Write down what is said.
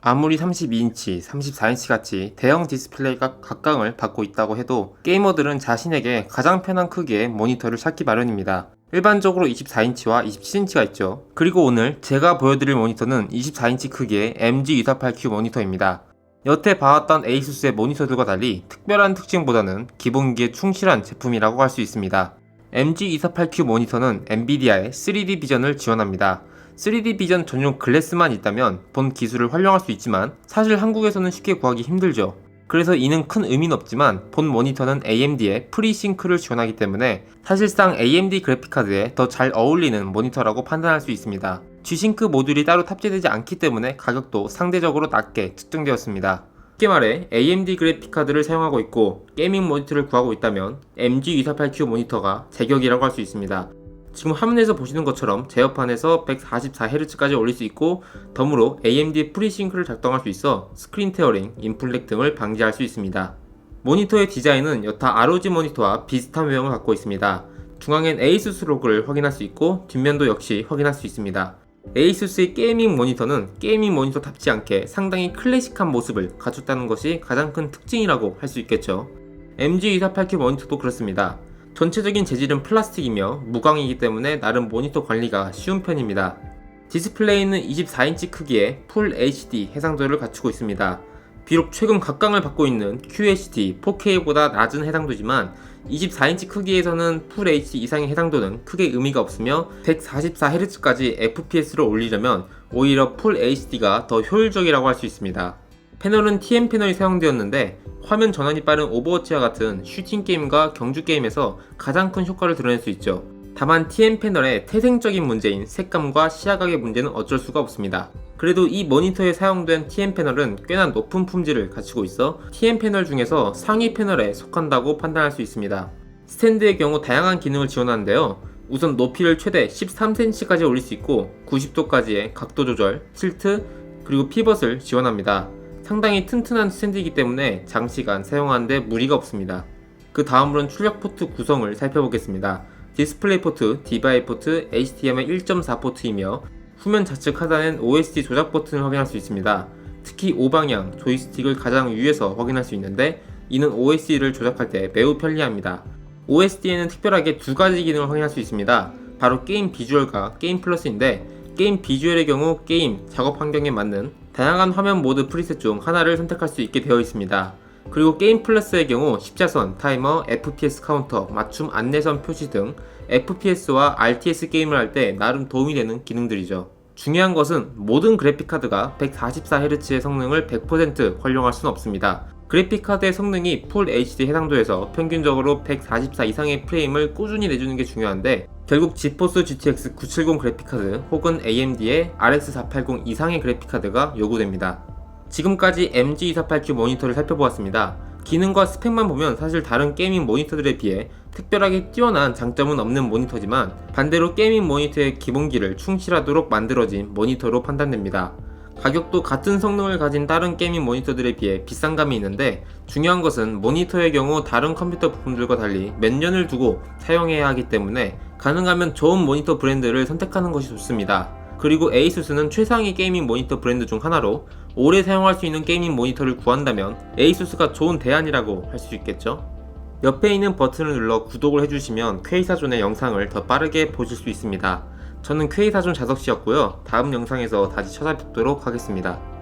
아무리 32인치, 34인치 같이 대형 디스플레이가 각광을 받고 있다고 해도 게이머들은 자신에게 가장 편한 크기의 모니터를 찾기 마련입니다. 일반적으로 24인치와 27인치가 있죠. 그리고 오늘 제가 보여드릴 모니터는 24인치 크기의 MG248Q 모니터입니다. 여태 봐왔던 에이수스의 모니터들과 달리 특별한 특징보다는 기본기에 충실한 제품이라고 할 수 있습니다. MG248Q 모니터는 엔비디아의 3D 비전을 지원합니다. 3D 비전 전용 글래스만 있다면 본 기술을 활용할 수 있지만 사실 한국에서는 쉽게 구하기 힘들죠. 그래서 이는 큰 의미는 없지만 본 모니터는 AMD의 프리싱크를 지원하기 때문에 사실상 AMD 그래픽카드에 더 잘 어울리는 모니터라고 판단할 수 있습니다. G싱크 모듈이 따로 탑재되지 않기 때문에 가격도 상대적으로 낮게 측정되었습니다. 쉽게 말해 AMD 그래픽카드를 사용하고 있고 게이밍 모니터를 구하고 있다면 MG248Q 모니터가 제격이라고 할 수 있습니다. 지금 화면에서 보시는 것처럼 제어판에서 144Hz까지 올릴 수 있고 덤으로 AMD 프리싱크를 작동할 수 있어 스크린 테어링, 인플렉 등을 방지할 수 있습니다. 모니터의 디자인은 여타 ROG 모니터와 비슷한 외형을 갖고 있습니다. 중앙엔 ASUS 로고를 확인할 수 있고 뒷면도 역시 확인할 수 있습니다. ASUS의 게이밍 모니터는 게이밍 모니터답지 않게 상당히 클래식한 모습을 갖췄다는 것이 가장 큰 특징이라고 할 수 있겠죠. MG248Q 모니터도 그렇습니다. 전체적인 재질은 플라스틱이며 무광이기 때문에 나름 모니터 관리가 쉬운 편입니다. 디스플레이는 24인치 크기의 풀 HD 해상도를 갖추고 있습니다. 비록 최근 각광을 받고 있는 QHD 4K보다 낮은 해상도지만 24인치 크기에서는 풀 HD 이상의 해상도는 크게 의미가 없으며 144Hz까지 FPS를 올리려면 오히려 풀 HD가 더 효율적이라고 할 수 있습니다. 패널은 TN 패널이 사용되었는데 화면 전환이 빠른 오버워치와 같은 슈팅 게임과 경주 게임에서 가장 큰 효과를 드러낼 수 있죠. 다만 TN 패널의 태생적인 문제인 색감과 시야각의 문제는 어쩔 수가 없습니다. 그래도 이 모니터에 사용된 TN 패널은 꽤나 높은 품질을 갖추고 있어 TN 패널 중에서 상위 패널에 속한다고 판단할 수 있습니다. 스탠드의 경우 다양한 기능을 지원하는데요. 우선 높이를 최대 13cm까지 올릴 수 있고 90도까지의 각도 조절, 틸트, 그리고 피벗을 지원합니다. 상당히 튼튼한 스탠드이기 때문에 장시간 사용하는데 무리가 없습니다. 그 다음으로는 출력 포트 구성을 살펴보겠습니다. 디스플레이 포트, 디바이 포트, HDMI 1.4 포트이며 후면 좌측 하단엔 OSD 조작 버튼을 확인할 수 있습니다. 특히 오방향 조이스틱을 가장 위에서 확인할 수 있는데 이는 OSD를 조작할 때 매우 편리합니다. OSD에는 특별하게 두 가지 기능을 확인할 수 있습니다. 바로 게임 비주얼과 게임 플러스인데 게임 비주얼의 경우 게임 작업 환경에 맞는 다양한 화면 모드 프리셋 중 하나를 선택할 수 있게 되어 있습니다. 그리고 게임 플러스의 경우 십자선, 타이머, FPS 카운터, 맞춤 안내선 표시 등 FPS와 RTS 게임을 할 때 나름 도움이 되는 기능들이죠. 중요한 것은 모든 그래픽카드가 144Hz의 성능을 100% 활용할 수는 없습니다. 그래픽카드의 성능이 풀 HD 해상도에서 평균적으로 144 이상의 프레임을 꾸준히 내주는 게 중요한데 결국 지포스 GTX 970 그래픽카드 혹은 AMD의 RX 480 이상의 그래픽카드가 요구됩니다. 지금까지 MG248Q 모니터를 살펴보았습니다. 기능과 스펙만 보면 사실 다른 게이밍 모니터들에 비해 특별하게 뛰어난 장점은 없는 모니터지만 반대로 게이밍 모니터의 기본기를 충실하도록 만들어진 모니터로 판단됩니다. 가격도 같은 성능을 가진 다른 게이밍 모니터들에 비해 비싼 감이 있는데 중요한 것은 모니터의 경우 다른 컴퓨터 부품들과 달리 몇 년을 두고 사용해야 하기 때문에 가능하면 좋은 모니터 브랜드를 선택하는 것이 좋습니다. 그리고 에이수스는 최상위 게이밍 모니터 브랜드 중 하나로 오래 사용할 수 있는 게이밍 모니터를 구한다면 에이수스가 좋은 대안이라고 할 수 있겠죠? 옆에 있는 버튼을 눌러 구독을 해주시면 퀘이사존의 영상을 더 빠르게 보실 수 있습니다. 저는 퀘이사존 자석씨였고요. 다음 영상에서 다시 찾아뵙도록 하겠습니다.